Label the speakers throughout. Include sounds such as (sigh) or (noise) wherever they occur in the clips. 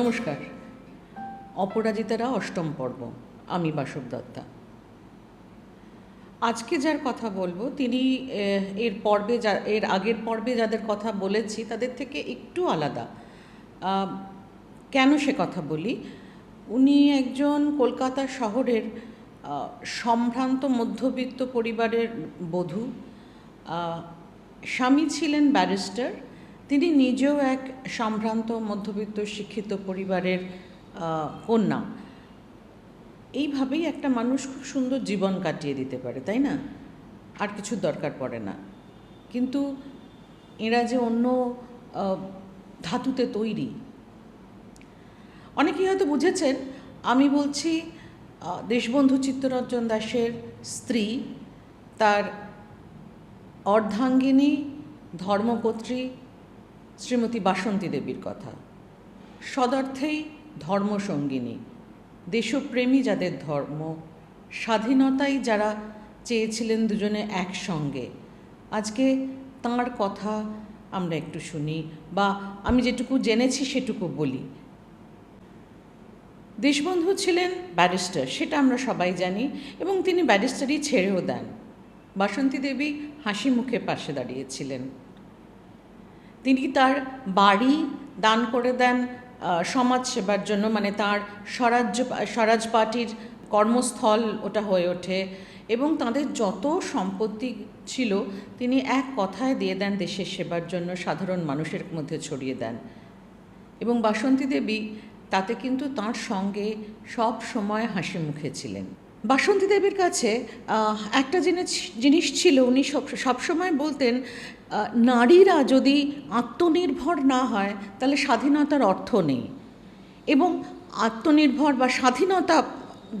Speaker 1: নমস্কার। অপরাজিতারা অষ্টম পর্ব। আমি বাসব দত্তা। আজকে যার কথা বলব, তিনি এর পর্বে যা, এর আগের পর্বে যাদের কথা বলেছি, তাদের থেকে একটু আলাদা। কেন সে কথা বলি? উনি একজন কলকাতা শহরের সম্ভ্রান্ত মধ্যবিত্ত পরিবারের বধূ। স্বামী ছিলেন ব্যারিস্টার তিনি নিজেও এক সম্ভ্রান্ত, মধ্যবিত্ত, শিক্ষিত পরিবারের কন্যা। এইভাবেই একটা মানুষ খুব সুন্দর জীবন কাটিয়ে দিতে পারে, তাই না? আর কিছু দরকার পড়ে না। কিন্তু এরা যে অন্য ধাতুতে তৈরি। অনেকেই হয়তো বুঝেছেন, আমি বলছি দেশবন্ধু চিত্তরঞ্জন দাসের স্ত্রী, তার অর্ধাঙ্গিনী ধর্মপত্রী শ্রীমতী বাসন্তী দেবীর কথা। সদার্থেই ধর্মসঙ্গিনী। দেশপ্রেমী যাদের ধর্ম, স্বাধীনতাই যারা চেয়েছিলেন দুজনে একসঙ্গে। আজকে তাঁর কথা আমরা একটু শুনি বা আমি যেটুকু জেনেছি সেটুকু বলি। দেশবন্ধু ছিলেন ব্যারিস্টার, সেটা আমরা সবাই জানি এবং তিনি ব্যারিস্টারই ছেড়েও দেন। বাসন্তী দেবী হাসি মুখে পাশে দাঁড়িয়েছিলেন। তিনি তার বাড়ি দান করে দেন আহ, সমাজ সেবার জন্য মানে তার স্বরাজ্য স্বরাজ পার্টির কর্মস্থল ওটা হয়ে ওঠে। এবং তাদের যত সম্পত্তি ছিল তিনি এক কথায় দিয়ে দেন দেশের সেবার জন্য সাধারণ মানুষের মধ্যে ছড়িয়ে দেন। এবং বাসন্তী দেবী তাতে কিন্তু তার সঙ্গে সব সময় হাসি মুখে ছিলেন। বাসন্তী দেবীর কাছে একটা জিনিস জিনিস ছিল, উনি সব সবসময় বলতেন নারীরা যদি আত্মনির্ভর না হয়, তাহলে স্বাধীনতার অর্থ নেই। এবং আত্মনির্ভর বা স্বাধীনতা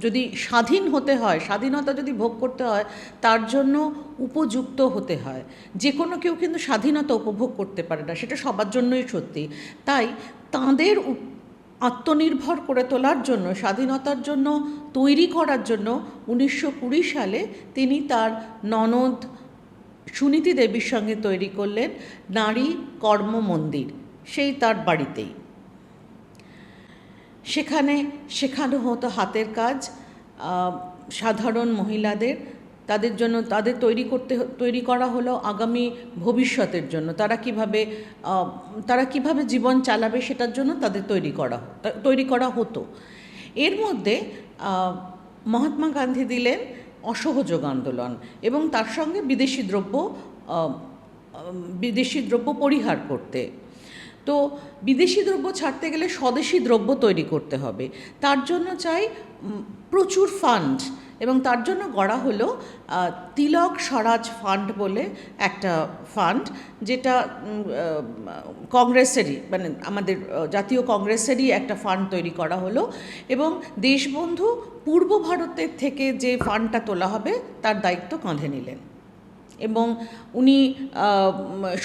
Speaker 1: যদি স্বাধীন হতে হয়, স্বাধীনতা যদি ভোগ করতে হয়, তার জন্য উপযুক্ত হতে হয়। যে কোনো কেউ কিন্তু স্বাধীনতা উপভোগ করতে পারে না, সেটা সবার জন্যই সত্যি। তাই তাঁদের আত্মনির্ভর করে তোলার জন্য, স্বাধীনতার জন্য, তৈরি করার জন্য উনিশশো কুড়ি সালে তিনি তার ননদ সুনীতি দেবীর সঙ্গে তৈরি করলেন নারী কর্ম মন্দির, সেই তার বাড়িতেই। সেখানে শেখানো হতো হাতের কাজ সাধারণ মহিলাদের তাদের জন্য, তাদের তৈরি করতে, তৈরি করা হলো আগামী ভবিষ্যতের জন্য। তারা কীভাবে তারা কীভাবে জীবন চালাবে সেটার জন্য তাদের তৈরি করা তৈরি করা হতো। এর মধ্যে মহাত্মা গান্ধী দিলেন অসহযোগ আন্দোলন এবং তার সঙ্গে বিদেশি দ্রব্য বিদেশি দ্রব্য পরিহার করতে। তো বিদেশি দ্রব্য ছাড়তে গেলে স্বদেশি দ্রব্য তৈরি করতে হবে। তার জন্য চাই প্রচুর ফান্ড এবং তার জন্য গড়া হলো তিলক স্বরাজ ফান্ড বলে একটা ফান্ড, যেটা কংগ্রেসেরই মানে আমাদের জাতীয় কংগ্রেসেরই একটা ফান্ড তৈরি করা হলো এবং দেশবন্ধু পূর্ব ভারতের থেকে যে ফান্ডটা তোলা হবে, তার দায়িত্ব কাঁধে নিলেন। এবং উনি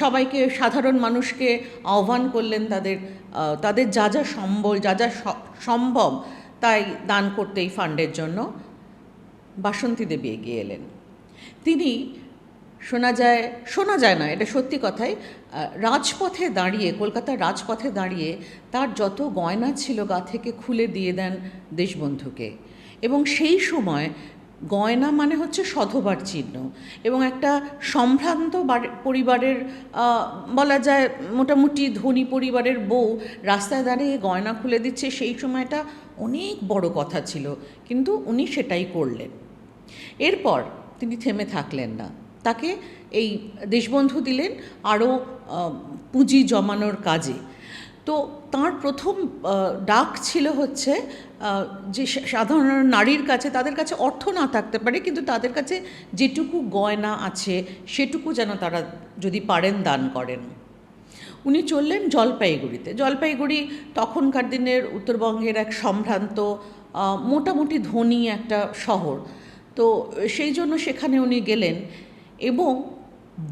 Speaker 1: সবাইকে, সাধারণ মানুষকে আহ্বান করলেন তাদের তাদের যা যা সম্বল, যা যা সম্ভব তাই দান করতে এই ফান্ডের জন্য। বাসন্তী দেবী এগিয়ে এলেন। তিনি শোনা যায় শোনা যায় না, এটা সত্যি কথাই রাজপথে দাঁড়িয়ে, কলকাতার রাজপথে দাঁড়িয়ে তার যত গয়না ছিল গা থেকে খুলে দিয়ে দেন দেশবন্ধুকে। এবং সেই সময় গয়না মানে হচ্ছে সধবার চিহ্ন এবং একটা সম্ভ্রান্ত পরিবারের বলা যায় মোটামুটি ধনী পরিবারের বউ রাস্তায় দাঁড়িয়ে গয়না খুলে দিচ্ছে, সেই সময়টা অনেক বড় কথা ছিল, কিন্তু উনি সেটাই করলেন। এরপর তিনি থেমে থাকলেন না। তাকে এই দেশবন্ধু দিলেন আরও পুঁজি জমানোর কাজে। তো তার প্রথম ডাক ছিল হচ্ছে যে সাধারণ নারীর কাছে, তাদের কাছে অর্থ না থাকতে পারে, কিন্তু তাদের কাছে যেটুকু গয়না আছে, সেটুকু যেন তারা যদি পারেন দান করেন। উনি চললেন জলপাইগুড়িতে। জলপাইগুড়ি তখনকার দিনের উত্তরবঙ্গের এক সম্ভ্রান্ত মোটামুটি ধনী একটা শহর। তো সেই জন্য সেখানে উনি গেলেন এবং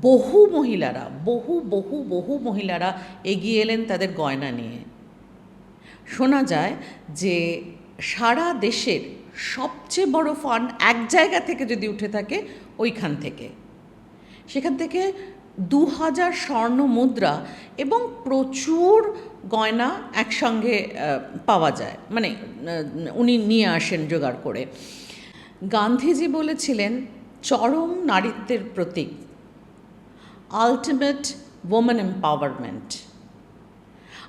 Speaker 1: বহু মহিলারা, বহু বহু বহু মহিলারা এগিয়ে এলেন তাদের গয়না নিয়ে। শোনা যায় যে সারা দেশের সবচেয়ে বড় ফান্ড এক জায়গা থেকে যদি উঠে থাকে, ওইখান থেকে। সেখান থেকে দু হাজার স্বর্ণ মুদ্রা এবং প্রচুর গয়না একসঙ্গে পাওয়া যায়। মানে উনি নিয়ে আসেন জোগাড় করে। গান্ধীজি বলেছিলেন, চরম নারীত্বের প্রতীক আলটিমেট ওমেন এম্পাওয়ারমেন্ট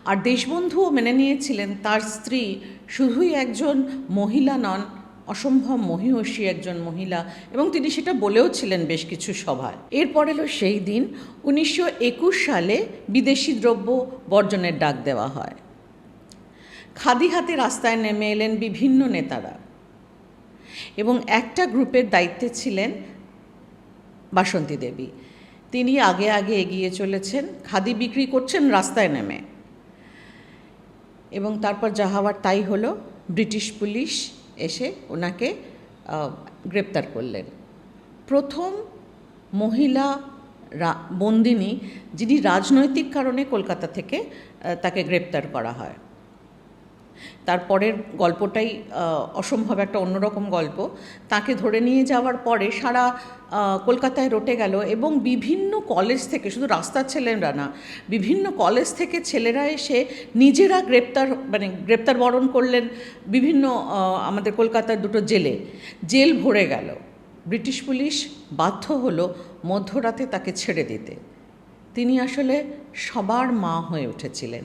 Speaker 1: আর দেশবন্ধুও মেনে নিয়েছিলেন, তার স্ত্রী শুধুই একজন মহিলা নন, অসম্ভব মহিষী একজন মহিলা, এবং তিনি সেটা বলেও ছিলেন বেশ কিছু সভায়। এরপর এলো সেই দিন, উনিশশো একুশ সালে বিদেশি দ্রব্য বর্জনের ডাক দেওয়া হয়। খাদি হাতে রাস্তায় নেমে এলেন বিভিন্ন নেতারা। এবং একটা গ্রুপের দায়িত্বে ছিলেন বাসন্তী দেবী। তিনি আগে আগে এগিয়ে চলেছেন, খাদি বিক্রি করছেন রাস্তায় নেমে। এবং তারপর যা হওয়ার তাই হলো, ব্রিটিশ পুলিশ এসে ওনাকে গ্রেপ্তার করলেন। প্রথম মহিলা বন্দিনী যিনি রাজনৈতিক কারণে কলকাতা থেকে তাকে গ্রেপ্তার করা হয়। তারপরের গল্পটাই অসম্ভব একটা অন্যরকম গল্প। তাকে ধরে নিয়ে যাওয়ার পরে সারা কলকাতায় রটে গেল এবং বিভিন্ন কলেজ থেকে, শুধু রাস্তার ছেলেরা না, বিভিন্ন কলেজ থেকে ছেলেরা এসে নিজেরা গ্রেপ্তার মানে গ্রেপ্তার বরণ করলেন বিভিন্ন আমাদের কলকাতার দুটো জেলে। জেল ভরে গেল। ব্রিটিশ পুলিশ বাধ্য হলো মধ্যরাতে তাকে ছেড়ে দিতে। তিনি আসলে সবার মা হয়ে উঠেছিলেন।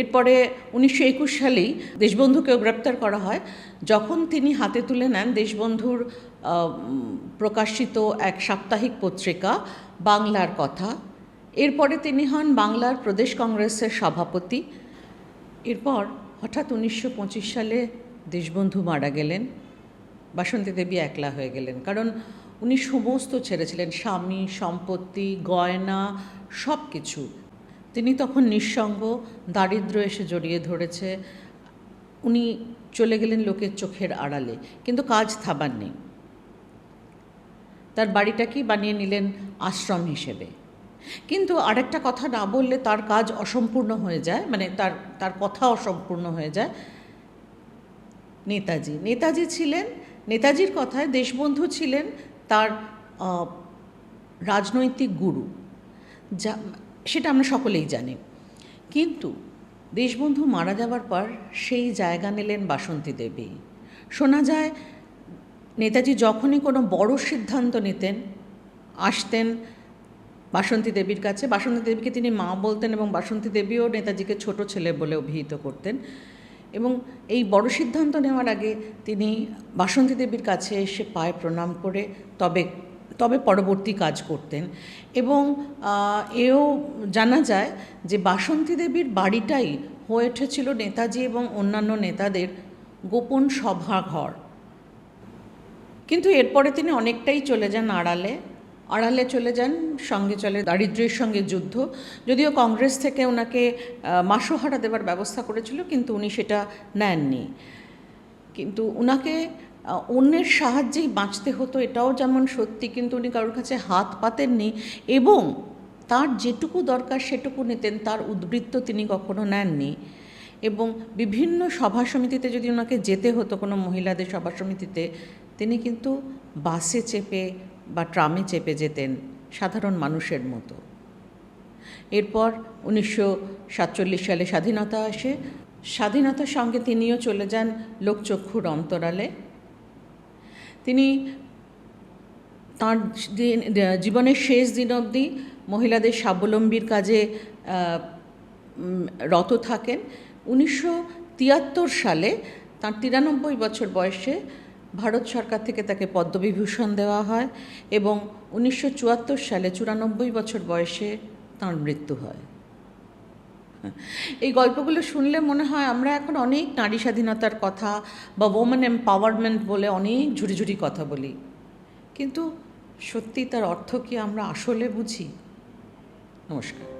Speaker 1: এরপরে উনিশশো একুশ সালেই দেশবন্ধুকেও গ্রেপ্তার করা হয়। যখন তিনি হাতে তুলে নেন দেশবন্ধুর প্রকাশিত এক সাপ্তাহিক পত্রিকা, বাংলার কথা। এরপরে তিনি হন বাংলার প্রদেশ কংগ্রেসের সভাপতি। এরপর হঠাৎ উনিশশো পঁচিশ সালে দেশবন্ধু মারা গেলেন। বাসন্তী দেবী একলা হয়ে গেলেন। কারণ উনি সমস্ত ছেড়েছিলেন। স্বামী, সম্পত্তি, গয়না সব কিছু তিনি তখন নিঃসঙ্গ, দারিদ্র এসে জড়িয়ে ধরেছে। উনি চলে গেলেন লোকের চোখের আড়ালে, কিন্তু কাজ থাবার নেই। তার বাড়িটাকেই বানিয়ে নিলেন আশ্রম হিসেবে। কিন্তু আরেকটা কথা না বললে তার কাজ অসম্পূর্ণ হয়ে যায় মানে তার তার কথা অসম্পূর্ণ হয়ে যায়। নেতাজি নেতাজি ছিলেন, নেতাজির কথায় দেশবন্ধু ছিলেন তার রাজনৈতিক গুরু। যা সেটা আমরা সকলেই জানি। কিন্তু দেশবন্ধু মারা যাওয়ার পর সেই জায়গা নিলেন বাসন্তী দেবী। শোনা যায়, নেতাজি যখনই কোনো বড় সিদ্ধান্ত নিতেন, আসতেন বাসন্তী দেবীর কাছে। বাসন্তী দেবীকে তিনি মা বলতেন এবং বাসন্তী দেবীও নেতাজিকে ছোট ছেলে বলে অভিহিত করতেন। এবং এই বড় সিদ্ধান্ত নেওয়ার আগে তিনি বাসন্তী দেবীর কাছে এসে পায়ে প্রণাম করে তবে তবে পরবর্তী কাজ করতেন। এবং এও জানা যায় যে বাসন্তী দেবীর বাড়িটাই হয়ে উঠেছিল নেতাজি এবং অন্যান্য নেতাদের গোপন সভাঘর কিন্তু এরপরে তিনি অনেকটাই চলে যান আড়ালে। আড়ালে চলে যান, সঙ্গে চলে দারিদ্র্যের সঙ্গে যুদ্ধ। যদিও কংগ্রেস থেকে ওনাকে মাসোহারা দেওয়ার ব্যবস্থা করেছিল, কিন্তু উনি সেটা নেননি। কিন্তু ওনাকে অন্যের সাহায্যেই বাঁচতে হতো, এটাও যেমন সত্যি, কিন্তু উনি কারোর কাছে হাত পাতেননি এবং তার যেটুকু দরকার সেটুকু নিতেন, তার উদ্বৃত্ত তিনি কখনো নেননি। এবং বিভিন্ন সভা সমিতিতে যদি ওনাকে যেতে হতো, কোনো মহিলাদের সভা সমিতিতে, তিনি কিন্তু বাসে চেপে বা ট্রামে চেপে যেতেন সাধারণ মানুষের মতো। এরপর উনিশশো সাতচল্লিশ সালে স্বাধীনতা আসে। স্বাধীনতার সঙ্গে তিনিও চলে যান লোকচক্ষুর অন্তরালে। তিনি তাঁর দিন জীবনের শেষ দিন অবধি মহিলাদের স্বাবলম্বীর কাজে রত থাকেন। উনিশশো তিয়াত্তর সালে তার তিরানব্বই বছর বয়সে ভারত সরকার থেকে তাকে পদ্মবিভূষণ দেওয়া হয় এবং উনিশশো চুয়াত্তর সালে চুরানব্বই বছর বয়সে তাঁর মৃত্যু হয়। (laughs) এই গল্পগুলো শুনলে মনে হয় আমরা এখন অনেক নারী স্বাধীনতার কথা বা ওমেন এম্পাওয়ারমেন্ট বলে অনেক ঝুড়ি ঝুড়ি কথা বলি। কিন্তু সত্যি তার অর্থ কি আমরা আসলে বুঝি? নমস্কার।